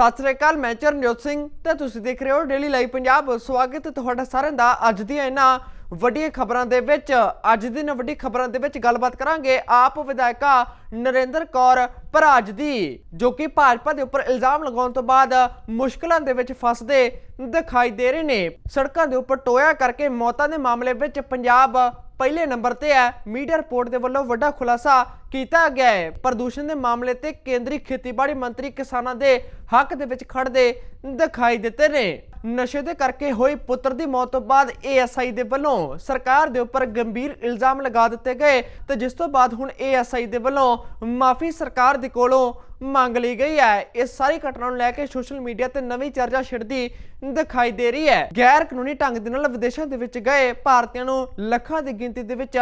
ਸਤਿ ਸ੍ਰੀ ਅਕਾਲ, ਮੈਂ ਚਰਨਜੋਤ ਸਿੰਘ ਤੇ ਤੁਸੀਂ ਦੇਖ ਰਹੇ ਹੋ ਡੇਲੀ ਲਾਈਵ ਪੰਜਾਬ ਸਵਾਗਤ ਹੈ ਤੁਹਾਡਾ ਸਾਰਿਆਂ ਦਾ ਅੱਜ ਦੀਆਂ ਇਹਨਾਂ ਵੱਡੀਆਂ ਖਬਰਾਂ ਦੇ ਵਿੱਚ। ਅੱਜ ਦੀ ਇਹਨਾਂ ਵੱਡੀ ਖਬਰਾਂ ਦੇ ਵਿੱਚ ਗੱਲਬਾਤ ਕਰਾਂਗੇ ਆਪ ਵਿਧਾਇਕਾ ਨਰਿੰਦਰ ਕੌਰ ਭਰਾਜ ਦੀ, ਜੋ ਕਿ ਭਾਜਪਾ ਦੇ ਉੱਪਰ ਇਲਜ਼ਾਮ ਲਗਾਉਣ ਤੋਂ ਬਾਅਦ ਮੁਸ਼ਕਲਾਂ ਦੇ ਵਿੱਚ ਫਸਦੇ ਦਿਖਾਈ ਦੇ ਰਹੇ ਨੇ। ਸੜਕਾਂ ਦੇ ਉੱਪਰ ਟੋਇਆ ਕਰਕੇ ਮੌਤਾਂ ਦੇ ਮਾਮਲੇ ਵਿੱਚ ਪੰਜਾਬ ਪਹਿਲੇ ਨੰਬਰ ਤੇ ਹੈ। ਮੀਡੀਆ ਰਿਪੋਰਟ ਦੇ ਵੱਲੋਂ ਵੱਡਾ ਖੁਲਾਸਾ ਕੀਤਾ ਗਿਆ ਹੈ। ਪ੍ਰਦੂਸ਼ਣ ਦੇ ਮਾਮਲੇ ਤੇ ਕੇਂਦਰੀ ਖੇਤੀਬਾੜੀ ਮੰਤਰੀ ਕਿਸਾਨਾਂ ਦੇ ਹੱਕ ਦੇ ਵਿੱਚ ਖੜਦੇ ਦਿਖਾਈ ਦਿੱਤੇ ਨੇ। ਨਸ਼ੇ ਦੇ ਕਰਕੇ ਹੋਈ ਪੁੱਤਰ ਦੀ ਮੌਤ ਤੋਂ ਬਾਅਦ ਏਐਸਆਈ ਦੇ ਵੱਲੋਂ ਸਰਕਾਰ ਦੇ ਉੱਪਰ ਗੰਭੀਰ ਇਲਜ਼ਾਮ ਲਗਾ ਦਿੱਤੇ ਗਏ ਤੇ ਜਿਸ ਤੋਂ ਬਾਅਦ ਹੁਣ ਏਐਸਆਈ ਦੇ ਵੱਲੋਂ ਮਾਫੀ ਸਰਕਾਰ ਦੇ ਕੋਲੋਂ ਮੰਗ ਲਈ ਗਈ ਹੈ। ਇਸ ਸਾਰੀ ਘਟਨਾ ਨੂੰ ਲੈ ਕੇ ਸੋਸ਼ਲ ਮੀਡੀਆ ਤੇ ਨਵੀਂ ਚਰਚਾ ਛਿੜਦੀ ਦਿਖਾਈ ਦੇ ਰਹੀ ਹੈ। ਗੈਰ ਕਾਨੂੰਨੀ ਢੰਗ ਦੇ ਨਾਲ ਵਿਦੇਸ਼ਾਂ ਦੇ ਵਿੱਚ ਗਏ ਭਾਰਤੀਆਂ ਨੂੰ ਲੱਖਾਂ ਦੀ ਗਿਣਤੀ ਦੇ ਵਿੱਚ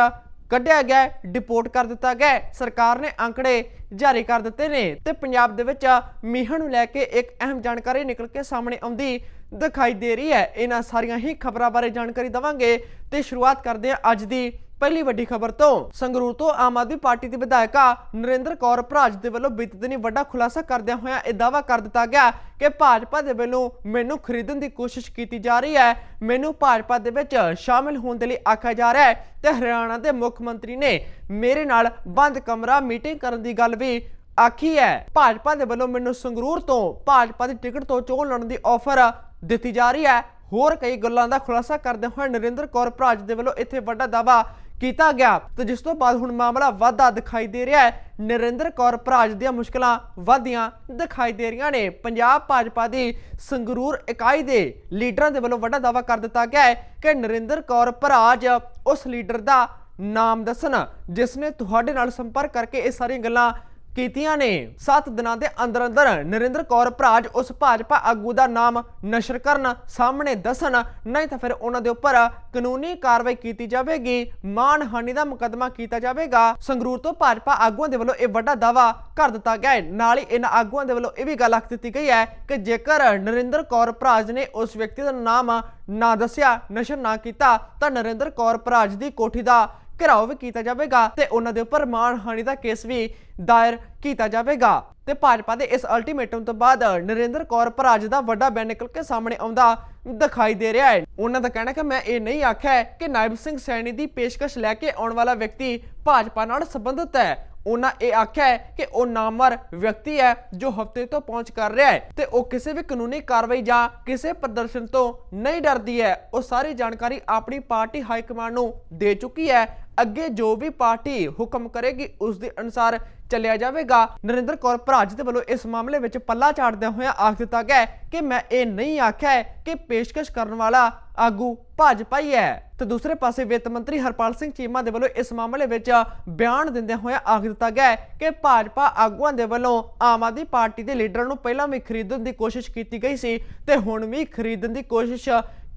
ਕੱਢਿਆ ਗਿਆ ਡਿਪੋਰਟ ਕਰ ਦਿੱਤਾ ਗਿਆ। ਸਰਕਾਰ ਨੇ ਅੰਕੜੇ ਜਾਰੀ ਕਰ ਦਿੱਤੇ ਨੇ ਤੇ ਪੰਜਾਬ ਦੇ ਵਿੱਚ ਮੀਂਹ ਨੂੰ ਲੈ ਕੇ ਇੱਕ ਅਹਿਮ ਜਾਣਕਾਰੀ ਨਿਕਲ ਕੇ ਸਾਹਮਣੇ ਆਉਂਦੀ ਦਿਖਾਈ ਦੇ ਰਹੀ ਹੈ। ਇਹਨਾਂ ਸਾਰੀਆਂ ਹੀ ਖਬਰਾਂ ਬਾਰੇ ਜਾਣਕਾਰੀ ਦਵਾਂਗੇ ਤੇ ਸ਼ੁਰੂਆਤ ਕਰਦੇ ਹਾਂ ਅੱਜ ਦੀ ਪਹਿਲੀ ਵੱਡੀ ਖਬਰ ਤੋਂ, ਸੰਗਰੂਰ ਤੋਂ ਆਮ ਆਦਮੀ ਪਾਰਟੀ ਦੀ ਵਿਧਾਇਕਾ ਨਰਿੰਦਰ ਕੌਰ ਭਰਾਜ ਦੇ ਵੱਲੋਂ ਬੀਤੇ ਦਿਨੀ ਵੱਡਾ ਖੁਲਾਸਾ ਕਰਦਿਆਂ ਹੋਇਆਂ ਇਹ ਦਾਅਵਾ ਕਰ ਦਿੱਤਾ ਗਿਆ ਕਿ ਭਾਜਪਾ ਦੇ ਵੱਲੋਂ ਮੈਨੂੰ ਖਰੀਦਣ ਦੀ ਕੋਸ਼ਿਸ਼ ਕੀਤੀ ਜਾ ਰਹੀ ਹੈ। ਮੈਨੂੰ ਭਾਜਪਾ ਦੇ ਵਿੱਚ ਸ਼ਾਮਿਲ ਹੋਣ ਦੇ ਲਈ ਆਖਿਆ ਜਾ ਰਿਹਾ ਹੈ ਤੇ ਹਰਿਆਣਾ ਦੇ ਮੁੱਖ ਮੰਤਰੀ ਨੇ ਮੇਰੇ ਨਾਲ ਬੰਦ ਕਮਰਾ, ਮੀਟਿੰਗ ਕਰਨ ਦੀ ਗੱਲ ਵੀ ਆਖੀ ਹੈ। ਭਾਜਪਾ ਦੇ ਵੱਲੋਂ ਮੈਨੂੰ ਸੰਗਰੂਰ ਤੋਂ ਭਾਜਪਾ ਦੀ ਟਿਕਟ ਤੋਂ ਚੋਣ ਲੜਨ ਦੀ ਆਫਰ ਦਿੱਤੀ ਜਾ ਰਹੀ ਹੈ। ਹੋਰ ਕਈ ਗੱਲਾਂ ਦਾ ਖੁਲਾਸਾ ਕਰਦੇ ਹੋਏ ਨਰਿੰਦਰ ਕੌਰ ਭਰਾਜ ਦੇ ਵੱਲੋਂ ਇੱਥੇ ਵੱਡਾ ਦਾਅਵਾ ਕੀਤਾ ਗਿਆ। ਤੇ ਜਿਸ ਤੋਂ ਬਾਅਦ ਹੁਣ ਮਾਮਲਾ ਵਾਧਾ ਦਿਖਾਈ ਦੇ ਰਿਹਾ ਹੈ। ਨਰਿੰਦਰ ਕੌਰ ਭਰਾਜ ਦੀਆਂ ਮੁਸ਼ਕਲਾਂ ਵਾਧੀਆਂ ਦਿਖਾਈ ਦੇ ਰਹੀਆਂ ਨੇ। ਪੰਜਾਬ ਭਾਜਪਾ ਦੀ ਸੰਗਰੂਰ ਇਕਾਈ ਦੇ ਲੀਡਰਾਂ ਦੇ ਵੱਲੋਂ ਵੱਡਾ ਦਾਅਵਾ ਕਰ ਦਿੱਤਾ ਗਿਆ ਹੈ ਕਿ ਨਰਿੰਦਰ ਕੌਰ ਭਰਾਜ ਉਸ ਲੀਡਰ ਦਾ ਨਾਮ ਦੱਸਣ, ਜਿਸ ਨੇ ਤੁਹਾਡੇ ਨਾਲ ਸੰਪਰਕ ਕਰਕੇ ਇਹ ਸਾਰੀਆਂ ਗੱਲਾਂ ਕੀਤੀਆਂ ਨੇ। 7 ਦਿਨਾਂ ਦੇ ਅੰਦਰ ਅੰਦਰ ਨਰਿੰਦਰ ਕੌਰ ਭਰਾਜ ਉਸ ਭਾਜਪਾ ਆਗੂ ਦਾ ਨਾਮ ਨਸ਼ਰ ਕਰਨ, ਸਾਹਮਣੇ ਦੱਸਣ, ਨਹੀਂ ਤਾਂ ਫਿਰ ਉਹਨਾਂ ਦੇ ਉੱਪਰ ਕਾਨੂੰਨੀ ਕਾਰਵਾਈ ਕੀਤੀ ਜਾਵੇਗੀ ਮਾਨਹਾਨੀ ਦਾ ਮੁਕੱਦਮਾ ਕੀਤਾ ਜਾਵੇਗਾ। ਸੰਗਰੂਰ ਤੋਂ ਭਾਜਪਾ ਆਗੂਆਂ ਦੇ ਵੱਲੋਂ ਇਹ ਵੱਡਾ ਦਾਵਾ ਕਰ ਦਿੱਤਾ ਗਿਆ ਹੈ। ਨਾਲ ਹੀ ਇਹਨਾਂ ਆਗੂਆਂ ਦੇ ਵੱਲੋਂ ਇਹ ਵੀ ਗੱਲ ਆਖ ਦਿੱਤੀ ਗਈ ਹੈ ਕਿ ਜੇਕਰ ਨਰਿੰਦਰ ਕੌਰ ਭਰਾਜ ਨੇ ਉਸ ਵਿਅਕਤੀ ਦਾ ਨਾਮ ਨਾ ਦੱਸਿਆ, ਨਸ਼ਰ ਨਾ ਕੀਤਾ, ਤਾਂ ਨਰਿੰਦਰ ਕੌਰ ਭਰਾਜ ਦੀ ਕੋਠੀ ਦਾ ਘਿਰਾਓ ਵੀ ਕੀਤਾ ਜਾਵੇਗਾ ਤੇ ਉਹਨਾਂ ਦੇ ਉੱਪਰ ਮਾਨਹਾਨੀ ਦਾ ਕੇਸ ਵੀ ਦਾਇਰ ਕੀਤਾ ਜਾਵੇਗਾ। ਤੇ ਭਾਜਪਾ ਦੇ ਇਸ ਅਲਟੀਮੇਟਮ ਤੋਂ ਬਾਅਦ ਨਰਿੰਦਰ ਕੌਰ ਭਰਾਜ ਦਾ ਵੱਡਾ ਬਿਆਨ ਨਿਕਲ ਕੇ ਸਾਹਮਣੇ ਆਉਂਦਾ ਦਿਖਾਈ ਦੇ ਰਿਹਾ ਹੈ। ਉਹਨਾਂ ਦਾ ਕਹਿਣਾ ਕਿ ਮੈਂ ਇਹ ਨਹੀਂ ਆਖਿਆ ਕਿ ਨਾਇਬ ਸਿੰਘ ਸੈਣੀ ਦੀ ਪੇਸ਼ਕਸ਼ ਲੈ ਕੇ ਆਉਣ ਵਾਲਾ ਵਿਅਕਤੀ ਭਾਜਪਾ ਨਾਲ ਸੰਬੰਧਿਤ ਹੈ। ਉਹਨਾਂ ਇਹ ਆਖਿਆ ਕਿ ਉਹ ਨਾਮਰ ਵਿਅਕਤੀ ਹੈ ਜੋ ਹਫ਼ਤੇ ਤੋਂ ਪਹੁੰਚ ਕਰ ਰਿਹਾ ਹੈ ਤੇ ਉਹ ਕਿਸੇ ਵੀ ਕਾਨੂੰਨੀ ਕਾਰਵਾਈ ਜਾਂ ਕਿਸੇ ਪ੍ਰਦਰਸ਼ਨ ਤੋਂ ਨਹੀਂ ਡਰਦੀ ਹੈ। ਉਹ ਸਾਰੀ ਜਾਣਕਾਰੀ ਆਪਣੀ ਪਾਰਟੀ ਹਾਈ ਕਮਾਂਡ ਨੂੰ ਦੇ ਚੁੱਕੀ ਹੈ ਅੱਗੇ ਜੋ ਵੀ ਪਾਰਟੀ ਹੁਕਮ ਕਰੇਗੀ, ਉਸ ਦੇ ਅਨੁਸਾਰ ਚੱਲਿਆ ਜਾਵੇਗਾ। ਨਰਿੰਦਰ ਕੌਰ ਭਰਾਜ ਦੇ ਵੱਲੋਂ ਇਸ ਮਾਮਲੇ ਵਿੱਚ ਪੱਲਾ ਝਾੜਦਿਆਂ ਹੋਇਆ ਆਖ ਦਿੱਤਾ ਗਿਆ ਕਿ ਮੈਂ ਇਹ ਨਹੀਂ ਆਖਿਆ ਕਿ ਪੇਸ਼ਕਸ਼ ਕਰਨ ਵਾਲਾ ਆਗੂ ਭਾਜਪਾ ਹੀ ਹੈ। ਤੇ ਦੂਸਰੇ ਪਾਸੇ ਵਿੱਤ ਮੰਤਰੀ ਹਰਪਾਲ ਸਿੰਘ ਚੀਮਾ ਦੇ ਵੱਲੋਂ ਇਸ ਮਾਮਲੇ ਵਿੱਚ ਬਿਆਨ ਦਿੰਦਿਆਂ ਹੋਇਆਂ ਆਖ ਦਿੱਤਾ ਗਿਆ ਕਿ ਭਾਜਪਾ ਆਗੂਆਂ ਦੇ ਵੱਲੋਂ ਆਮ ਆਦਮੀ ਪਾਰਟੀ ਦੇ ਲੀਡਰਾਂ ਨੂੰ ਪਹਿਲਾਂ ਵੀ ਖਰੀਦਣ ਦੀ ਕੋਸ਼ਿਸ਼ ਕੀਤੀ ਗਈ ਸੀ ਤੇ ਹੁਣ ਵੀ ਖਰੀਦਣ ਦੀ ਕੋਸ਼ਿਸ਼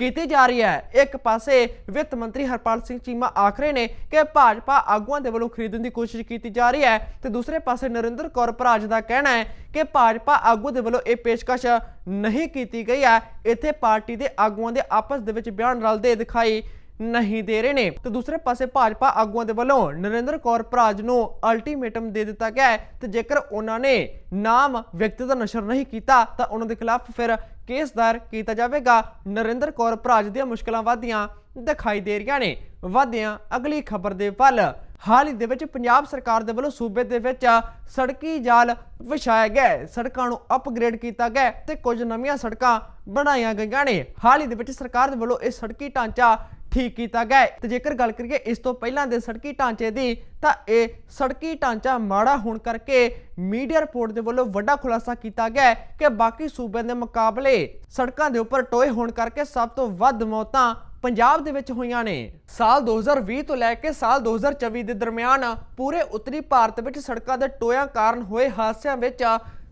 ਕੀਤੀ ਜਾ ਰਹੀ ਹੈ। ਇੱਕ ਪਾਸੇ ਵਿੱਤ ਮੰਤਰੀ ਹਰਪਾਲ ਸਿੰਘ ਚੀਮਾ ਆਖ ਰਹੇ ਨੇ ਕਿ ਭਾਜਪਾ ਆਗੂਆਂ ਦੇ ਵੱਲੋਂ ਖਰੀਦਣ ਦੀ ਕੋਸ਼ਿਸ਼ ਕੀਤੀ ਜਾ ਰਹੀ ਹੈ ਤੇ ਦੂਸਰੇ ਪਾਸੇ ਨਰਿੰਦਰ ਕੌਰ ਭਰਾਜ ਦਾ ਕਹਿਣਾ ਹੈ ਕਿ ਭਾਜਪਾ ਆਗੂ ਦੇ ਵੱਲੋਂ ਇਹ ਪੇਸ਼ਕਸ਼ ਨਹੀਂ ਕੀਤੀ ਗਈ ਹੈ। ਇੱਥੇ ਪਾਰਟੀ ਦੇ ਆਗੂਆਂ ਦੇ ਆਪਸ ਦੇ ਵਿੱਚ ਬਿਆਨ ਰਲਦੇ ਦਿਖਾਈ ਨਹੀਂ ਦੇ ਰਹੇ ਨੇ। ਤੇ ਦੂਸਰੇ ਪਾਸੇ ਭਾਜਪਾ ਆਗੂਆਂ ਦੇ ਵੱਲੋਂ ਨਰਿੰਦਰ ਕੌਰ ਭਰਾਜ ਨੂੰ ਅਲਟੀਮੇਟਮ ਦੇ ਦਿੱਤਾ ਗਿਆ ਹੈ ਤੇ ਜੇਕਰ ਉਹਨਾਂ ਨੇ ਨਾਮ ਵਿਅਕਤੀ ਦਾ ਨਸ਼ਰ ਨਹੀਂ ਕੀਤਾ ਤਾਂ ਉਹਨਾਂ ਦੇ ਖਿਲਾਫ ਫਿਰ ਕੇਸ ਦਾਇਰ ਕੀਤਾ ਜਾਵੇਗਾ। ਨਰਿੰਦਰ ਕੌਰ ਭਰਾਜ ਦੀਆਂ ਮੁਸ਼ਕਲਾਂ ਵਧੀਆਂ ਦਿਖਾਈ ਦੇ ਰਹੀਆਂ ਨੇ। ਵਧੀਆਂ ਅਗਲੀ ਖਬਰ ਦੇ ਵੱਲ। ਹਾਲ ਹੀ ਦੇ ਵਿੱਚ ਪੰਜਾਬ ਸਰਕਾਰ ਦੇ ਵੱਲੋਂ ਸੂਬੇ ਦੇ ਵਿੱਚ ਸੜਕੀ ਜਾਲ ਵਿਛਾਇਆ ਗਿਆ ਸੜਕਾਂ ਨੂੰ ਅਪਗ੍ਰੇਡ ਕੀਤਾ ਗਿਆ ਤੇ ਕੁਝ ਨਵੀਆਂ ਸੜਕਾਂ ਬਣਾਈਆਂ ਗਈਆਂ ਨੇ। ਹਾਲ ਹੀ ਦੇ ਵਿੱਚ ਸਰਕਾਰ ਦੇ ਵੱਲੋਂ ਇਹ ਸੜਕੀ ਢਾਂਚਾ ਠੀਕ ਕੀਤਾ ਗਿਆ ਤੇ ਜੇਕਰ ਗੱਲ ਕਰੀਏ ਇਸ ਤੋਂ ਪਹਿਲਾਂ ਦੇ ਸੜਕੀ ਢਾਂਚੇ ਦੀ, ਤਾਂ ਇਹ ਸੜਕੀ ਢਾਂਚਾ ਮਾੜਾ ਹੋਣ ਕਰਕੇ ਮੀਡੀਆ ਰਿਪੋਰਟ ਦੇ ਵੱਲੋਂ ਵੱਡਾ ਖੁਲਾਸਾ ਕੀਤਾ ਗਿਆ ਕਿ ਬਾਕੀ ਸੂਬਿਆਂ ਦੇ ਮੁਕਾਬਲੇ ਸੜਕਾਂ ਦੇ ਉੱਪਰ ਟੋਏ ਹੋਣ ਕਰਕੇ ਸਭ ਤੋਂ ਵੱਧ ਮੌਤਾਂ ਪੰਜਾਬ ਦੇ ਵਿੱਚ ਹੋਈਆਂ ਨੇ। ਸਾਲ 2020 ਤੋਂ ਲੈ ਕੇ ਸਾਲ 2024 ਦੇ ਦਰਮਿਆਨ ਪੂਰੇ ਉੱਤਰੀ ਭਾਰਤ ਵਿੱਚ ਸੜਕਾਂ ਦੇ ਟੋਇਆਂ ਕਾਰਨ ਹੋਏ ਹਾਦਸਿਆਂ ਵਿੱਚ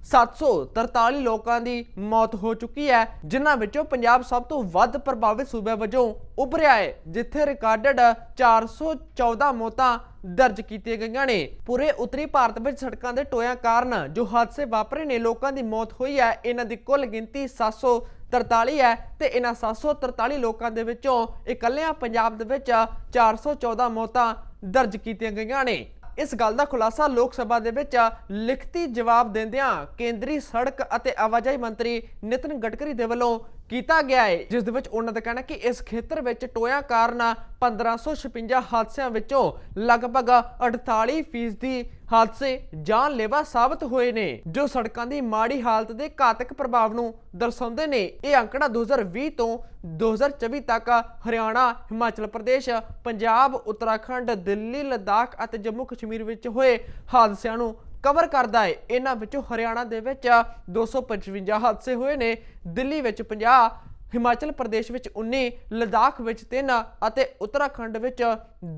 743 ਲੋਕਾਂ ਦੀ ਮੌਤ ਹੋ ਚੁੱਕੀ ਹੈ, ਜਿਨ੍ਹਾਂ ਵਿੱਚੋਂ ਪੰਜਾਬ ਸਭ ਤੋਂ ਵੱਧ ਪ੍ਰਭਾਵਿਤ ਸੂਬੇ ਵਜੋਂ ਉੱਭਰਿਆ ਹੈ, ਜਿੱਥੇ ਰਿਕਾਰਡਡ 414 ਮੌਤਾਂ ਦਰਜ ਕੀਤੀਆਂ ਗਈਆਂ ਨੇ। ਪੂਰੇ ਉੱਤਰੀ ਭਾਰਤ ਵਿੱਚ ਸੜਕਾਂ ਦੇ ਟੋਇਆਂ ਕਾਰਨ ਜੋ ਹਾਦਸੇ ਵਾਪਰੇ ਨੇ, ਲੋਕਾਂ ਦੀ ਮੌਤ ਹੋਈ ਹੈ, ਇਹਨਾਂ ਦੀ ਕੁੱਲ ਗਿਣਤੀ 743 ਹੈ ਤੇ ਇਹਨਾਂ 743 ਲੋਕਾਂ ਦੇ ਵਿੱਚੋਂ ਇਕੱਲਿਆਂ ਪੰਜਾਬ ਦੇ ਵਿੱਚ 414 ਮੌਤਾਂ ਦਰਜ ਕੀਤੀਆਂ ਗਈਆਂ ਨੇ। ਇਸ ਗੱਲ ਦਾ ਖੁਲਾਸਾ ਲੋਕ ਸਭਾ ਦੇ ਵਿੱਚ ਲਿਖਤੀ ਜਵਾਬ ਦਿੰਦਿਆਂ ਕੇਂਦਰੀ ਸੜਕ ਅਤੇ ਆਵਾਜਾਈ ਮੰਤਰੀ ਨਿਤਨ ਗਡਕਰੀ ਦੇ ਵੱਲੋਂ ਕੀਤਾ ਗਿਆ ਹੈ। ਜਿਸ ਦੇ ਵਿੱਚ ਉਹਨਾਂ ਦਾ ਕਹਿਣਾ ਕਿ ਇਸ ਖੇਤਰ ਵਿੱਚ ਟੋਇਆਂ ਕਾਰਨ 1556 ਹਾਦਸਿਆਂ ਵਿੱਚੋਂ ਲਗਭਗ 48% ਫੀਸਦੀ ਹਾਦਸੇ ਜਾਨਲੇਵਾ ਸਾਬਤ ਹੋਏ ਨੇ, ਜੋ ਸੜਕਾਂ ਦੀ ਮਾੜੀ ਹਾਲਤ ਦੇ ਘਾਤਕ ਪ੍ਰਭਾਵ ਨੂੰ ਦਰਸਾਉਂਦੇ ਨੇ। ਇਹ ਅੰਕੜਾ 2020 ਤੋਂ 2024 ਤੱਕ ਹਰਿਆਣਾ, ਹਿਮਾਚਲ ਪ੍ਰਦੇਸ਼, ਪੰਜਾਬ, ਉੱਤਰਾਖੰਡ, ਦਿੱਲੀ, ਲਦਾਖ ਅਤੇ ਜੰਮੂ ਕਸ਼ਮੀਰ ਵਿੱਚ ਹੋਏ ਹਾਦਸਿਆਂ ਨੂੰ ਕਵਰ ਕਰਦਾ ਹੈ। ਇਹਨਾਂ ਵਿੱਚੋਂ ਹਰਿਆਣਾ ਦੇ ਵਿੱਚ 255 ਹਾਦਸੇ ਹੋਏ ਨੇ, ਦਿੱਲੀ ਵਿੱਚ 50 ਹਿਮਾਚਲ ਪ੍ਰਦੇਸ਼ ਵਿੱਚ 19 ਲਦਾਖ ਵਿੱਚ 3 ਅਤੇ ਉੱਤਰਾਖੰਡ ਵਿੱਚ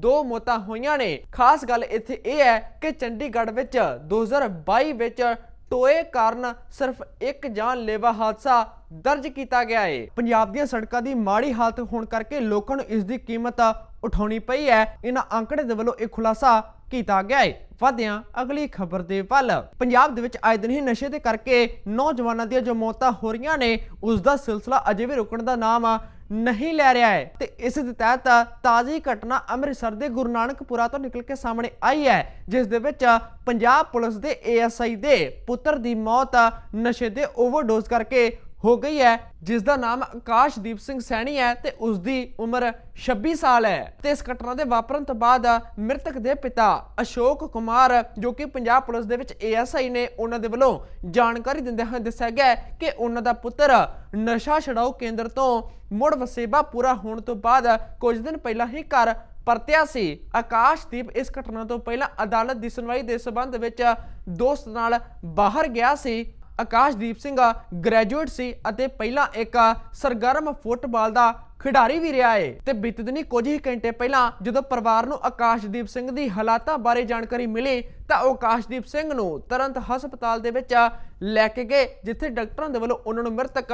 2 ਮੌਤਾਂ ਹੋਈਆਂ ਨੇ। ਖਾਸ ਗੱਲ ਇੱਥੇ ਇਹ ਹੈ ਕਿ ਚੰਡੀਗੜ੍ਹ ਵਿੱਚ 2022 ਵਿੱਚ ਟੋਏ ਕਾਰਨ ਸਿਰਫ ਇੱਕ ਜਾਨਲੇਵਾ ਹਾਦਸਾ ਦਰਜ ਕੀਤਾ ਗਿਆ ਹੈ ਪੰਜਾਬ ਦੀਆਂ ਸੜਕਾਂ ਦੀ ਮਾੜੀ ਹਾਲਤ ਹੋਣ ਕਰਕੇ ਲੋਕਾਂ ਨੂੰ ਇਸ ਦੀ ਕੀਮਤ ਉਠਾਉਣੀ ਪਈ ਹੈ। ਇਹਨਾਂ ਅੰਕੜੇ ਦੇ ਵੱਲੋਂ ਇਹ ਖੁਲਾਸਾ ਕੀਤਾ ਗਿਆ ਹੈ ਵਧਿਆਂ ਅਗਲੀ ਖਬਰ ਦੇ ਵੱਲ। ਪੰਜਾਬ ਦੇ ਵਿੱਚ ਆਏ ਦਿਨ ਹੀ ਨਸ਼ੇ ਦੇ ਕਰਕੇ ਨੌਜਵਾਨਾਂ ਦੀਆਂ ਜੋ ਮੌਤਾਂ ਹੋ ਰਹੀਆਂ ਨੇ ਉਸ ਦਾ ਸਿਲਸਿਲਾ ਅਜੇ ਵੀ ਰੁਕਣ ਦਾ ਨਾਮ ਨਹੀਂ ਲੈ ਰਿਹਾ ਹੈ ਤੇ ਇਸ ਦੇ ਤਹਿਤ ਤਾਜ਼ੀ ਘਟਨਾ ਅੰਮ੍ਰਿਤਸਰ ਦੇ ਗੁਰੂ ਨਾਨਕਪੁਰਾ ਤੋਂ ਨਿਕਲ ਕੇ ਸਾਹਮਣੇ ਆਈ ਹੈ, ਜਿਸ ਦੇ ਵਿੱਚ ਪੰਜਾਬ ਪੁਲਿਸ ਦੇ ਏਐਸਆਈ ਦੇ ਪੁੱਤਰ ਦੀ ਮੌਤ ਨਸ਼ੇ ਦੇ ਓਵਰਡੋਜ਼ ਕਰਕੇ ਹੋ ਗਈ ਹੈ ਜਿਸ ਦਾ ਨਾਮ ਆਕਾਸ਼ਦੀਪ ਸਿੰਘ ਸੈਣੀ ਹੈ ਤੇ ਉਸ ਦੀ ਉਮਰ 26 ਸਾਲ ਹੈ। ਤੇ ਇਸ ਘਟਨਾ ਦੇ ਵਾਪਰਨ ਤੋਂ ਬਾਅਦ ਮ੍ਰਿਤਕ ਦੇ ਪਿਤਾ ਅਸ਼ੋਕ ਕੁਮਾਰ, ਜੋ ਕਿ ਪੰਜਾਬ ਪੁਲਿਸ ਦੇ ਵਿੱਚ ਏਐਸਆਈ ਨੇ, ਉਹਨਾਂ ਦੇ ਵੱਲੋਂ ਜਾਣਕਾਰੀ ਦਿੰਦੇ ਹੋਏ ਦੱਸਿਆ ਗਿਆ ਕਿ ਉਹਨਾਂ ਦਾ ਪੁੱਤਰ ਨਸ਼ਾ ਛਡਾਊ ਕੇਂਦਰ ਤੋਂ ਮੁੜ ਵਸੇਬਾ ਪੂਰਾ ਹੋਣ ਤੋਂ ਬਾਅਦ ਕੁਝ ਦਿਨ ਪਹਿਲਾਂ ਹੀ ਘਰ ਪਰਤਿਆ ਸੀ। ਆਕਾਸ਼ਦੀਪ ਇਸ ਘਟਨਾ ਤੋਂ ਪਹਿਲਾਂ ਅਦਾਲਤ ਦੀ ਸੁਣਵਾਈ ਦੇ ਸਬੰਧ ਵਿੱਚ ਦੋਸਤ ਨਾਲ ਬਾਹਰ ਗਿਆ ਸੀ। ਆਕਾਸ਼ਦੀਪ ਸਿੰਘ ਗ੍ਰੈਜੂਏਟ ਸੀ ਅਤੇ ਪਹਿਲਾਂ ਇੱਕ ਸਰਗਰਮ ਫੁੱਟਬਾਲ ਦਾ ਖਿਡਾਰੀ ਵੀ ਰਿਹਾ ਏ। ਤੇ ਬੀਤੇ ਦਿਨੀ ਕੁਝ ਹੀ ਘੰਟੇ ਪਹਿਲਾਂ ਜਦੋਂ ਪਰਿਵਾਰ ਨੂੰ ਆਕਾਸ਼ਦੀਪ ਸਿੰਘ ਦੀ ਹਾਲਾਤਾਂ ਬਾਰੇ ਜਾਣਕਾਰੀ ਮਿਲੀ ਤਾਂ ਉਹ ਆਕਾਸ਼ਦੀਪ ਸਿੰਘ ਨੂੰ ਤੁਰੰਤ ਹਸਪਤਾਲ ਦੇ ਵਿੱਚ ਲੈ ਕੇ ਗਏ, ਜਿੱਥੇ ਡਾਕਟਰਾਂ ਦੇ ਵੱਲੋਂ ਉਹਨਾਂ ਨੂੰ ਮ੍ਰਿਤਕ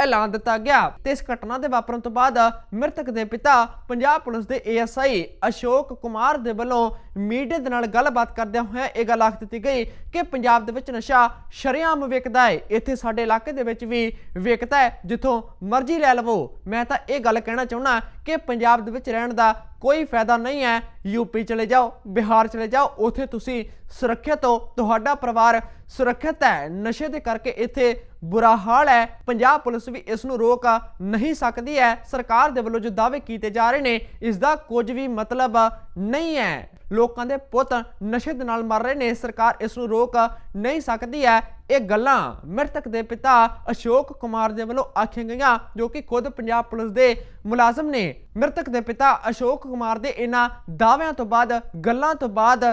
ਐਲਾਨ ਦਿੱਤਾ ਗਿਆ। ਤੇ ਇਸ ਘਟਨਾ ਦੇ ਵਾਪਰਨ ਤੋਂ ਬਾਅਦ ਮ੍ਰਿਤਕ ਦੇ ਪਿਤਾ ਪੰਜਾਬ ਪੁਲਿਸ ਦੇ ਏਐਸਆਈ ਅਸ਼ੋਕ ਕੁਮਾਰ ਦੇ ਵੱਲੋਂ ਮੀਡੀਆ ਦੇ ਨਾਲ ਗੱਲਬਾਤ ਕਰਦਿਆਂ ਹੋਇਆ ਇਹ ਗੱਲ ਆਖ ਦਿੱਤੀ ਗਈ ਕਿ ਪੰਜਾਬ ਦੇ ਵਿੱਚ ਨਸ਼ਾ ਸ਼ਰੇਆਮ ਵਿਕਦਾ ਹੈ ਇੱਥੇ ਸਾਡੇ ਇਲਾਕੇ ਦੇ ਵਿੱਚ ਵੀ ਵਿਕਦਾ ਹੈ ਜਿੱਥੋਂ ਮਰਜ਼ੀ ਲੈ ਲਵੋ। ਮੈਂ ਤਾਂ ਇਹ ਗੱਲ ਕਹਿਣਾ ਚਾਹੁੰਦਾ ਕਿ ਪੰਜਾਬ ਦੇ ਵਿੱਚ ਰਹਿਣ ਦਾ ਕੋਈ ਫਾਇਦਾ ਨਹੀਂ ਹੈ ਯੂਪੀ ਚਲੇ ਜਾਓ, ਬਿਹਾਰ ਚਲੇ ਜਾਓ, ਉੱਥੇ ਤੁਸੀਂ ਸੁਰੱਖਿਅਤ ਹੋ। ਤੁਹਾਡਾ ਪਰਿਵਾਰ ਸੁਰੱਖਿਅਤ ਹੈ। ਨਸ਼ੇ ਦੇ ਕਰਕੇ ਇੱਥੇ ਬੁਰਾ ਹਾਲ ਹੈ। ਪੰਜਾਬ ਪੁਲਿਸ ਵੀ ਇਸ ਨੂੰ ਰੋਕ ਨਹੀਂ ਸਕਦੀ ਹੈ। ਸਰਕਾਰ ਦੇ ਵੱਲੋਂ ਜੋ ਦਾਅਵੇ ਕੀਤੇ ਜਾ ਰਹੇ ਨੇ, ਇਸ ਦਾ ਕੁਝ ਵੀ ਮਤਲਬ ਨਹੀਂ ਹੈ। ਲੋਕਾਂ ਦੇ ਪੁੱਤ ਨਸ਼ੇ ਦੇ ਨਾਲ ਮਰ ਰਹੇ ਨੇ। ਸਰਕਾਰ ਇਸ ਨੂੰ ਰੋਕ ਨਹੀਂ ਸਕਦੀ ਹੈ। ਇਹ ਗੱਲਾਂ ਮ੍ਰਿਤਕ ਦੇ ਪਿਤਾ ਅਸ਼ੋਕ ਕੁਮਾਰ ਦੇ ਵੱਲੋਂ ਆਖੀਆਂ ਗਈਆਂ, ਜੋ ਕਿ ਖੁਦ ਪੰਜਾਬ ਪੁਲਿਸ ਦੇ ਮੁਲਾਜ਼ਮ ਨੇ ਮ੍ਰਿਤਕ ਦੇ ਪਿਤਾ ਅਸ਼ੋਕ ਕੁਮਾਰ ਦੇ ਇਹਨਾਂ ਦਾਅਵਿਆਂ ਤੋਂ ਬਾਅਦ, ਗੱਲਾਂ ਤੋਂ ਬਾਅਦ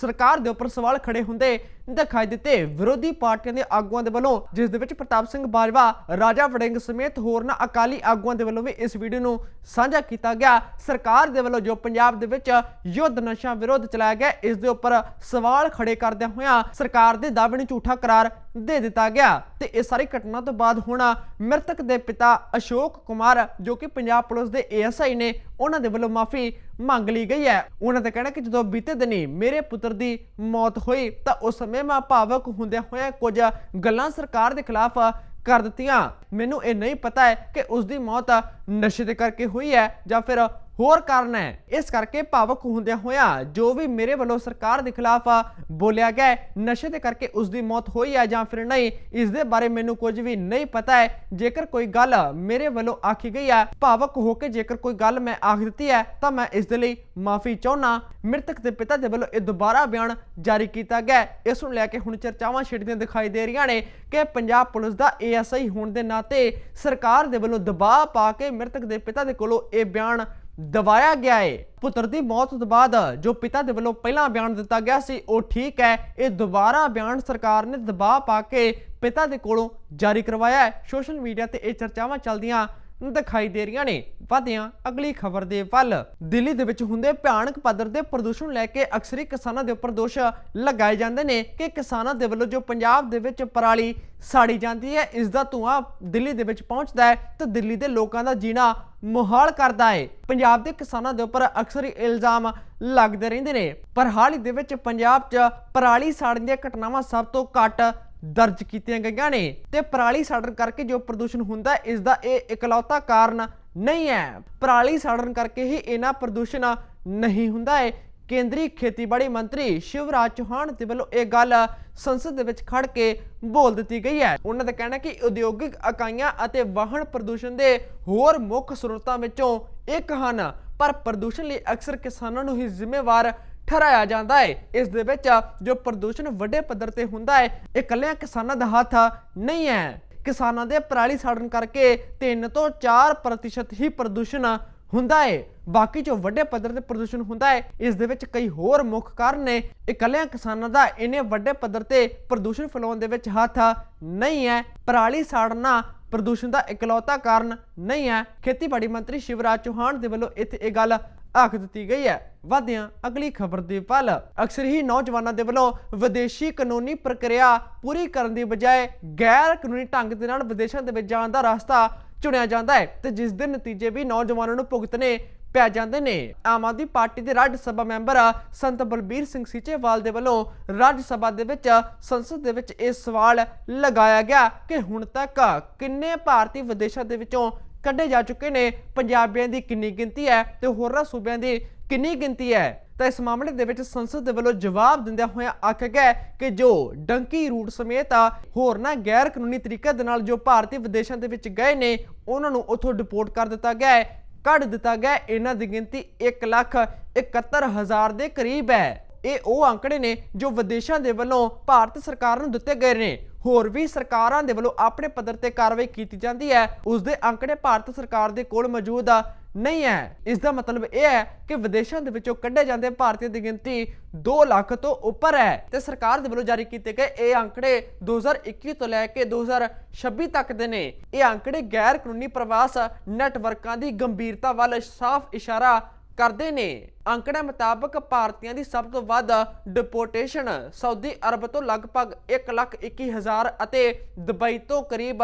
ਸਰਕਾਰ ਦੇ ਉੱਪਰ ਸਵਾਲ ਖੜੇ ਹੁੰਦੇ ਦਿਖਾਈ ਦਿੱਤੇ। ਵਿਰੋਧੀ ਪਾਰਟੀਆਂ ਦੇ ਆਗੂਆਂ ਦੇ ਵੱਲੋਂ, ਜਿਸ ਦੇ ਵਿੱਚ ਪ੍ਰਤਾਪ ਸਿੰਘ ਬਾਜਵਾ, ਰਾਜਾ ਵੜਿੰਗ ਸਮੇਤ ਹੋਰਨਾਂ ਅਕਾਲੀ ਆਗੂਆਂ ਦੇ ਵੱਲੋਂ ਵੀ ਇਸ ਵੀਡੀਓ ਨੂੰ ਸਾਂਝਾ ਕੀਤਾ ਗਿਆ। ਸਰਕਾਰ ਦੇ ਵੱਲੋਂ ਜੋ ਪੰਜਾਬ ਦੇ ਵਿੱਚ ਯੁੱਧ ਨਸ਼ਾ ਵਿਰੋਧ ਚਲਾਇਆ ਗਿਆ, ਇਸ ਦੇ ਉੱਪਰ ਸਵਾਲ ਖੜੇ ਕਰਦਿਆਂ ਹੋਇਆਂ ਸਰਕਾਰ ਦੇ ਦਾਅਵੇ ਨੂੰ ਝੂਠਾ ਕਰਾਰ ਦੇ ਦਿੱਤਾ ਗਿਆ। ਤੇ ਇਹ ਸਾਰੀ ਘਟਨਾ ਤੋਂ ਬਾਅਦ ਹੁਣ ਮ੍ਰਿਤਕ ਦੇ ਪਿਤਾ ਅਸ਼ੋਕ ਕੁਮਾਰ, ਜੋ ਕਿ ਪੰਜਾਬ ਪੁਲਿਸ ਦੇ ਏਐਸਆਈ ਨੇ ਉਹਨਾਂ ਦੇ ਵੱਲੋਂ ਮਾਫੀ ਮੰਗ ਲਈ ਗਈ ਹੈ। ਉਹਨਾਂ ਦਾ ਕਹਿਣਾ ਕਿ ਜਦੋਂ ਬੀਤੇ ਦਿਨੀ ਮੇਰੇ ਪੁੱਤਰ ਦੀ ਮੌਤ ਹੋਈ ਤਾਂ ਉਸ ਸਮੇਂ ਮੈਂ ਭਾਵਕ ਹੁੰਦਿਆਂ ਹੋਇਆਂ ਕੁਝ ਗੱਲਾਂ ਸਰਕਾਰ ਦੇ ਖਿਲਾਫ ਕਰ ਦਿੱਤੀਆਂ। ਮੈਨੂੰ ਇਹ ਨਹੀਂ ਪਤਾ ਹੈ ਕਿ ਉਸ ਦੀ ਮੌਤ ਨਸ਼ੇ ਦੇ ਕਰਕੇ ਹੋਈ ਹੈ ਜਾਂ ਫਿਰ ਹੋਰ ਕਾਰਨ ਹੈ। ਇਸ ਕਰਕੇ ਭਾਵਕ ਹੁੰਦਿਆਂ ਹੋਇਆਂ ਜੋ ਵੀ ਮੇਰੇ ਵੱਲੋਂ ਸਰਕਾਰ ਦੇ ਖਿਲਾਫ ਬੋਲਿਆ ਗਿਆ ਨਸ਼ੇ ਦੇ ਕਰਕੇ ਉਸ ਦੀ ਮੌਤ ਹੋਈ ਹੈ ਜਾਂ ਫਿਰ ਨਹੀਂ, ਇਸ ਦੇ ਬਾਰੇ ਮੈਨੂੰ ਕੁਝ ਵੀ ਨਹੀਂ ਪਤਾ ਹੈ। ਜੇਕਰ ਕੋਈ ਗੱਲ ਮੇਰੇ ਵੱਲੋਂ ਆਖੀ ਗਈ ਹੈ, ਭਾਵਕ ਹੋ ਕੇ ਜੇਕਰ ਕੋਈ ਗੱਲ ਮੈਂ ਆਖ ਦਿੱਤੀ ਹੈ, ਤਾਂ ਮੈਂ ਇਸ ਦੇ ਲਈ ਮਾਫੀ ਚਾਹੁੰਨਾ ਮ੍ਰਿਤਕ ਦੇ ਪਿਤਾ ਦੇ ਵੱਲੋਂ ਇਹ ਦੁਬਾਰਾ ਬਿਆਨ ਜਾਰੀ ਕੀਤਾ ਗਿਆ ਇਸ ਨੂੰ ਲੈ ਕੇ ਹੁਣ ਚਰਚਾਵਾਂ ਛਿੜਦੀਆਂ ਦਿਖਾਈ ਦੇ ਰਹੀਆਂ ਨੇ ਕਿ ਪੰਜਾਬ ਪੁਲਿਸ ਦਾ ਏਐਸਆਈ ਹੋਣ ਦੇ ਨਾਤੇ ਸਰਕਾਰ ਦੇ ਵੱਲੋਂ ਦਬਾਅ ਪਾ ਕੇ ਮ੍ਰਿਤਕ ਦੇ ਪਿਤਾ ਦੇ ਕੋਲੋਂ ਇਹ ਬਿਆਨ ਦਵਾਇਆ ਗਿਆ ਹੈ ਪੁੱਤਰ ਦੀ ਮੌਤ ਤੋਂ ਬਾਅਦ ਜੋ ਪਿਤਾ ਦੇ ਵੱਲੋਂ ਪਹਿਲਾਂ ਬਿਆਨ ਦਿੱਤਾ ਗਿਆ ਸੀ, ਉਹ ਠੀਕ ਹੈ। ਇਹ ਦੁਬਾਰਾ ਬਿਆਨ ਸਰਕਾਰ ਨੇ ਦਬਾਅ ਪਾ ਕੇ ਪਿਤਾ ਦੇ ਕੋਲੋਂ ਜਾਰੀ ਕਰਵਾਇਆ ਹੈ। ਸੋਸ਼ਲ ਮੀਡੀਆ ਤੇ ਇਹ ਚਰਚਾਵਾਂ ਚੱਲਦੀਆਂ ਦਿਖਾਈ ਦੇ ਰਹੀਆਂ ਨੇ। ਵਧਿਆਂ ਅਗਲੀ ਖਬਰ ਦੇ ਵੱਲ, ਦਿੱਲੀ ਦੇ ਵਿੱਚ ਹੁੰਦੇ ਭਿਆਨਕ ਪੱਧਰ ਦੇ ਪ੍ਰਦੂਸ਼ਣ ਲੈ ਕੇ ਅਕਸਰੀ ਕਿਸਾਨਾਂ ਦੇ ਉੱਪਰ ਦੋਸ਼ ਲਗਾਏ ਜਾਂਦੇ ਨੇ ਕਿ ਕਿਸਾਨਾਂ ਦੇ ਵੱਲੋਂ ਜੋ ਪੰਜਾਬ ਦੇ ਵਿੱਚ ਪਰਾਲੀ ਸਾੜੀ ਜਾਂਦੀ ਹੈ, ਇਸ ਦਾ ਧੂਆਂ ਦਿੱਲੀ ਦੇ ਵਿੱਚ ਪਹੁੰਚਦਾ ਹੈ ਤੇ ਦਿੱਲੀ ਦੇ ਲੋਕਾਂ ਦਾ ਜੀਣਾ ਮੁਹਾਲ ਕਰਦਾ ਹੈ। ਪੰਜਾਬ ਦੇ ਕਿਸਾਨਾਂ ਦੇ ਉੱਪਰ ਅਕਸਰ ਹੀ ਇਲਜ਼ਾਮ ਲੱਗਦੇ ਰਹਿੰਦੇ ਨੇ। ਪਰ ਹਾਲ ਹੀ ਦੇ ਵਿੱਚ ਪੰਜਾਬ 'ਚ ਪਰਾਲੀ ਸਾੜਨ ਦੀਆਂ ਘਟਨਾਵਾਂ ਸਭ ਤੋਂ ਘੱਟ ਦਰਜ ਕੀਤੀਆਂ ਗਈਆਂ ਨੇ ਤੇ ਪਰਾਲੀ ਸਾੜਨ ਕਰਕੇ ਜੋ ਪ੍ਰਦੂਸ਼ਣ ਹੁੰਦਾ ਇਸ ਦਾ ਇਹ ਇਕਲੌਤਾ ਕਾਰਨ ਨਹੀਂ ਹੈ। ਪਰਾਲੀ ਸਾੜਨ ਕਰਕੇ ਹੀ ਇਹਨਾਂ ਪ੍ਰਦੂਸ਼ਣ ਨਹੀਂ ਹੁੰਦਾ ਹੈ। ਕੇਂਦਰੀ ਖੇਤੀਬਾੜੀ ਮੰਤਰੀ ਸ਼ਿਵਰਾਜ ਚੌਹਾਨ ਦੇ ਵੱਲੋਂ ਇਹ ਗੱਲ ਸੰਸਦ ਦੇ ਵਿੱਚ ਖੜ ਕੇ ਬੋਲ ਦਿੱਤੀ ਗਈ ਹੈ। ਉਹਨਾਂ ਦਾ ਕਹਿਣਾ ਕਿ ਉਦਯੋਗਿਕ ਇਕਾਈਆਂ ਅਤੇ ਵਾਹਨ ਪ੍ਰਦੂਸ਼ਣ ਦੇ ਹੋਰ ਮੁੱਖ ਸਰੋਤਾਂ ਵਿੱਚੋਂ ਇੱਕ ਹਨ। ਪਰ ਪ੍ਰਦੂਸ਼ਣ ਲਈ ਅਕਸਰ ਕਿਸਾਨਾਂ ਨੂੰ ਹੀ ਜ਼ਿੰਮੇਵਾਰ ਠਹਿਰਾਇਆ ਜਾਂਦਾ ਹੈ ਇਸ ਦੇ ਵਿੱਚ ਜੋ ਪ੍ਰਦੂਸ਼ਣ ਵੱਡੇ ਪੱਧਰ ਤੇ ਹੁੰਦਾ ਹੈ ਇਹ ਇਕੱਲਿਆਂ ਕਿਸਾਨਾਂ ਦਾ ਹੱਥ ਨਹੀਂ ਹੈ ਕਿਸਾਨਾਂ ਦੇ ਪਰਾਲੀ ਸਾੜਨ ਕਰਕੇ 3 ਤੋਂ 4% ਹੀ ਪ੍ਰਦੂਸ਼ਣ ਹੁੰਦਾ ਹੈ ਬਾਕੀ ਜੋ ਵੱਡੇ ਪੱਧਰ ਤੇ ਪ੍ਰਦੂਸ਼ਣ ਹੁੰਦਾ ਹੈ ਇਸ ਦੇ ਵਿੱਚ ਕਈ ਹੋਰ ਮੁੱਖ ਕਾਰਨ ਨੇ। ਇਕੱਲਿਆਂ ਕਿਸਾਨਾਂ ਦਾ ਇੰਨੇ ਵੱਡੇ ਪੱਧਰ ਤੇ ਪ੍ਰਦੂਸ਼ਣ ਫੈਲਾਉਣ ਦੇ ਵਿੱਚ ਹੱਥ ਨਹੀਂ ਹੈ ਪਰਾਲੀ ਸਾੜਨਾ ਪ੍ਰਦੂਸ਼ਣ ਦਾ ਇਕਲੌਤਾ ਕਾਰਨ ਨਹੀਂ ਹੈ ਖੇਤੀਬਾੜੀ ਮੰਤਰੀ ਸ਼ਿਵਰਾਜ ਚੌਹਾਨ ਦੇ ਵੱਲੋਂ ਇੱਥੇ ਇਹ ਗੱਲ ਆਖ ਦਿੱਤੀ ਗਈ ਹੈ। ਵਾਦਿਆਂ ਅਗਲੀ ਖਬਰ ਦੀ ਪਲ ਅਕਸਰ ਹੀ ਨੌਜਵਾਨਾਂ ਦੇ ਵੱਲੋਂ ਵਿਦੇਸ਼ੀ ਕਾਨੂੰਨੀ ਪ੍ਰਕਿਰਿਆ ਪੂਰੀ ਕਰਨ ਦੀ ਬਜਾਏ ਗੈਰ ਕਾਨੂੰਨੀ ਢੰਗ ਦੇ ਨਾਲ ਵਿਦੇਸ਼ਾਂ ਦੇ ਵਿੱਚ ਜਾਣ ਦਾ ਰਸਤਾ ਚੁਣਿਆ ਜਾਂਦਾ ਹੈ ਤੇ ਜਿਸ ਦੇ ਨਤੀਜੇ ਵੀ ਨੌਜਵਾਨਾਂ ਨੂੰ ਭੁਗਤਣੇ ਪੈ ਜਾਂਦੇ ਨੇ। ਆਮ ਆਦਮੀ ਪਾਰਟੀ ਦੇ ਰਾਜ ਸਭਾ ਮੈਂਬਰ ਸੰਤ ਬਲਬੀਰ ਸਿੰਘ ਸੀਚੇਵਾਲ ਦੇ ਵੱਲੋਂ ਰਾਜ ਸਭਾ ਦੇ ਵਿੱਚ, ਸੰਸਦ ਦੇ ਵਿੱਚ ਇਹ ਸਵਾਲ ਲਗਾਇਆ ਗਿਆ ਕਿ ਹੁਣ ਤੱਕ ਕਿੰਨੇ ਭਾਰਤੀ ਵਿਦੇਸ਼ਾਂ ਦੇ ਵਿੱਚੋਂ ਕੱਢੇ ਜਾ ਚੁੱਕੇ ਨੇ। ਪੰਜਾਬੀਆਂ ਦੀ ਕਿੰਨੀ ਗਿਣਤੀ ਹੈ ਤੇ ਹੋਰਨਾਂ ਸੂਬਿਆਂ ਦੀ ਕਿੰਨੀ ਗਿਣਤੀ ਹੈ? ਤਾਂ ਇਸ ਮਾਮਲੇ ਦੇ ਵਿੱਚ ਸੰਸਦ ਦੇ ਵੱਲੋਂ ਜਵਾਬ ਦਿੰਦਿਆਂ ਹੋਇਆਂ ਆਖਿਆ ਗਿਆ ਕਿ ਜੋ ਡੰਕੀ ਰੂਟ ਸਮੇਤ ਹੋਰਨਾਂ ਗੈਰ ਕਾਨੂੰਨੀ ਤਰੀਕੇ ਦੇ ਨਾਲ ਜੋ ਭਾਰਤੀ ਵਿਦੇਸ਼ਾਂ ਦੇ ਵਿੱਚ ਗਏ ਨੇ, ਉਹਨਾਂ ਨੂੰ ਉੱਥੋਂ ਡਿਪੋਰਟ ਕਰ ਦਿੱਤਾ ਗਿਆ ਹੈ। ਕੱਢ ਦਿੱਤਾ ਗਿਆ ਇਹਨਾਂ ਦੀ ਗਿਣਤੀ 1 ਲੱਖ 71 ਹਜ਼ਾਰ ਦੇ ਕਰੀਬ ਹੈ। ਇਹ ਉਹ ਅੰਕੜੇ ਨੇ ਜੋ ਵਿਦੇਸ਼ਾਂ ਦੇ ਵੱਲੋਂ ਭਾਰਤ ਸਰਕਾਰ ਨੂੰ ਦਿੱਤੇ ਗਏ ਨੇ। ਹੋਰ ਵੀ ਸਰਕਾਰਾਂ ਦੇ ਵੱਲੋਂ ਆਪਣੇ ਪੱਧਰ ਤੇ ਕਾਰਵਾਈ ਕੀਤੀ ਜਾਂਦੀ ਹੈ ਉਸ ਦੇ ਅੰਕੜੇ ਭਾਰਤ ਸਰਕਾਰ ਦੇ ਕੋਲ ਮੌਜੂਦ ਆ ਨਹੀਂ ਹੈ। ਇਸ ਦਾ ਮਤਲਬ ਇਹ ਹੈ ਕਿ ਵਿਦੇਸ਼ਾਂ ਦੇ ਵਿੱਚੋਂ ਕੱਢੇ ਜਾਂਦੇ ਭਾਰਤੀਆਂ ਦੀ ਗਿਣਤੀ 2 ਲੱਖ ਤੋਂ ਉੱਪਰ ਹੈ ਤੇ ਸਰਕਾਰ ਦੇ ਵੱਲੋਂ ਜਾਰੀ ਕੀਤੇ ਗਏ ਇਹ ਅੰਕੜੇ 2021 ਤੋਂ ਲੈ ਕੇ 2026 ਤੱਕ ਦੇ ਨੇ। ਇਹ ਅੰਕੜੇ ਗੈਰ ਕਾਨੂੰਨੀ ਪ੍ਰਵਾਸ ਨੈਟਵਰਕਾਂ ਦੀ ਗੰਭੀਰਤਾ ਵੱਲ ਸਾਫ਼ ਇਸ਼ਾਰਾ ਕਰਦੇ ਨੇ। ਅੰਕੜਿਆਂ ਮੁਤਾਬਕ ਭਾਰਤੀਆਂ ਦੀ ਸਭ ਤੋਂ ਵੱਧ ਡਿਪੋਰਟੇਸ਼ਨ ਸਾਊਦੀ ਅਰਬ ਤੋਂ ਲਗਭਗ 1,21,000 ਅਤੇ ਦੁਬਈ ਤੋਂ ਕਰੀਬ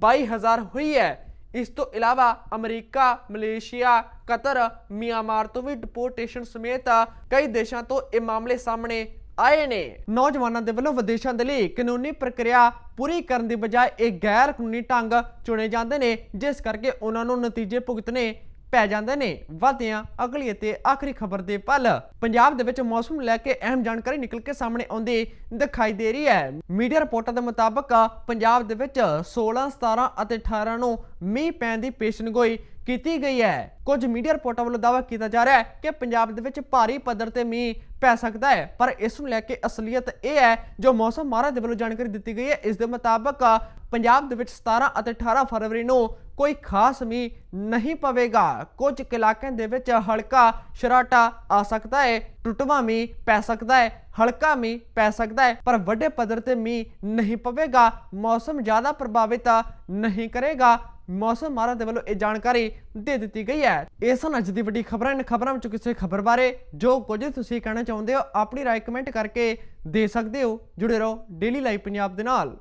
22000 ਹੋਈ ਹੈ। ਇਸ ਤੋਂ ਇਲਾਵਾ ਅਮਰੀਕਾ ਮਲੇਸ਼ੀਆ ਕਤਰ ਮਿਆਂਮਾਰ ਤੋਂ ਵੀ ਡਿਪੋਰਟੇਸ਼ਨ ਸਮੇਤ ਕਈ ਦੇਸ਼ਾਂ ਤੋਂ ਇਹ ਮਾਮਲੇ ਸਾਹਮਣੇ ਆਏ ਨੇ। ਨੌਜਵਾਨਾਂ ਦੇ ਵੱਲੋਂ ਵਿਦੇਸ਼ਾਂ ਦੇ ਲਈ ਕਾਨੂੰਨੀ ਪ੍ਰਕਿਰਿਆ ਪੂਰੀ ਕਰਨ ਦੀ ਬਜਾਏ ਇਹ ਗੈਰ ਕਾਨੂੰਨੀ ਢੰਗ ਚੁਣੇ ਜਾਂਦੇ ਨੇ ਜਿਸ ਕਰਕੇ ਉਹਨਾਂ ਨੂੰ ਨਤੀਜੇ ਭੁਗਤਣੇ ਪੈ ਜਾਂਦੇ ਨੇ। ਵਧਦੇ ਹਾਂ ਅਗਲੀ ਅਤੇ ਆਖਰੀ ਖਬਰ ਦੇ ਪਲ। ਪੰਜਾਬ ਦੇ ਵਿੱਚ ਮੌਸਮ ਲੈ ਕੇ ਅਹਿਮ ਜਾਣਕਾਰੀ ਨਿਕਲ ਕੇ ਸਾਹਮਣੇ ਆਉਂਦੀ ਦਿਖਾਈ ਦੇ ਰਹੀ ਹੈ। ਮੀਡੀਆ ਰਿਪੋਰਟਾਂ ਦੇ ਮੁਤਾਬਕ ਪੰਜਾਬ ਦੇ ਵਿੱਚ 16 17 ਅਤੇ 18 ਨੂੰ ਮੀਂਹ ਪੈਣ ਦੀ ਪੇਸ਼ਨਗੋਈ ਕੀਤੀ ਗਈ ਹੈ। ਕੁਝ ਮੀਡੀਆ ਰਿਪੋਰਟਾਂ ਵੱਲੋਂ ਦਾਅਵਾ ਕੀਤਾ ਜਾ ਰਿਹਾ ਹੈ ਕਿ ਪੰਜਾਬ ਦੇ ਵਿੱਚ ਭਾਰੀ ਪੱਧਰ ਤੇ ਮੀਂਹ ਪੈ ਸਕਦਾ ਹੈ, ਪਰ ਇਸ ਨੂੰ ਲੈ ਕੇ ਅਸਲੀਅਤ ਇਹ ਹੈ, ਜੋ ਮੌਸਮ ਮਾਹਰਾਂ ਦੇ ਵੱਲੋਂ ਜਾਣਕਾਰੀ ਦਿੱਤੀ ਗਈ ਹੈ, ਇਸ ਦੇ ਮੁਤਾਬਕ ਪੰਜਾਬ ਦੇ ਵਿੱਚ 17 ਅਤੇ 18 ਫਰਵਰੀ ਨੂੰ ਕੋਈ ਖਾਸ ਮੀਂਹ ਨਹੀਂ ਪਵੇਗਾ। ਕੁਝ ਇਲਾਕਿਆਂ ਦੇ ਵਿੱਚ ਹਲਕਾ ਸ਼ਰਾਟਾ ਆ ਸਕਦਾ ਹੈ ਟੁੱਟਵਾਂ ਮੀਂਹ ਪੈ ਸਕਦਾ ਹੈ ਹਲਕਾ ਮੀਂਹ ਪੈ ਸਕਦਾ ਹੈ ਪਰ ਵੱਡੇ ਪੱਧਰ ਤੇ ਮੀਂਹ ਨਹੀਂ ਪਵੇਗਾ। ਮੌਸਮ ਜ਼ਿਆਦਾ ਪ੍ਰਭਾਵਿਤ ਨਹੀਂ ਕਰੇਗਾ। ਮੌਸਮ ਮਾਹਰਾਂ ਦੇ ਵੱਲੋਂ ਇਹ ਜਾਣਕਾਰੀ ਦੇ ਦਿੱਤੀ ਗਈ ਹੈ। ਇਹ ਸਨ ਅੱਜ ਦੀ ਵੱਡੀ ਖਬਰਾਂ। ਇਨ ਖਬਰਾਂ ਵਿੱਚੋਂ ਕਿਸੇ ਖਬਰ ਬਾਰੇ ਜੋ ਕੁਝ ਤੁਸੀਂ ਕਹਿਣਾ ਚਾਹੁੰਦੇ ਹੋ, ਆਪਣੀ ਰਾਏ ਕਮੈਂਟ ਕਰਕੇ ਦੇ ਸਕਦੇ ਹੋ। ਜੁੜੇ ਰਹੋ ਡੇਲੀ ਲਾਈਵ ਪੰਜਾਬ ਦੇ ਨਾਲ।